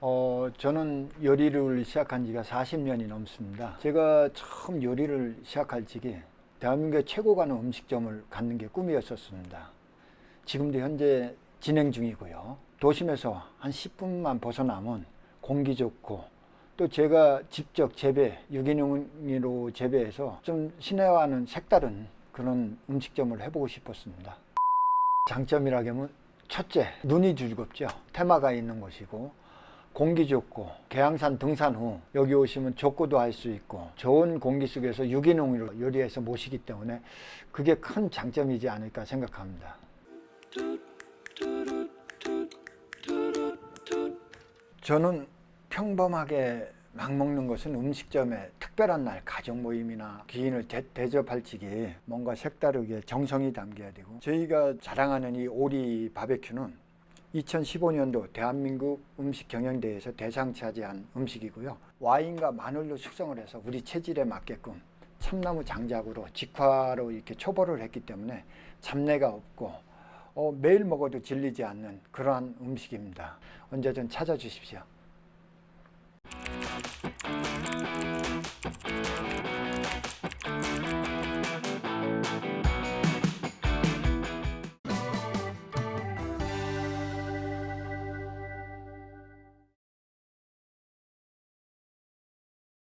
어, 저는 요리를 시작한 지가 40년이 넘습니다. 제가 처음 요리를 시작할 적에 대한민국의 최고 가는 음식점을 갖는 게 꿈이었었습니다. 지금도 현재 진행 중이고요. 도심에서 한 10분만 벗어나면 공기 좋고 또 제가 직접 재배, 유기농으로 재배해서 좀 시내와는 색다른 그런 음식점을 해보고 싶었습니다. 장점이라면 첫째, 눈이 즐겁죠. 테마가 있는 곳이고 공기 좋고 계양산 등산 후 여기 오시면 족구도 할 수 있고 좋은 공기 속에서 유기농으로 요리해서 모시기 때문에 그게 큰 장점이지 않을까 생각합니다. 저는 평범하게 막 먹는 것은 음식점에 특별한 날 가족 모임이나 귀인을 대, 적에 뭔가 색다르게 정성이 담겨야 되고 저희가 자랑하는 이 오리 바베큐는 2015년도 대한민국 음식 경영대회에서 대상 차지한 음식이고요. 와인과 마늘로 숙성을 해서 우리 체질에 맞게끔 참나무 장작으로 직화로 이렇게 초벌을 했기 때문에 잡내가 없고 어, 매일 먹어도 질리지 않는 그러한 음식입니다. 언제든 찾아주십시오.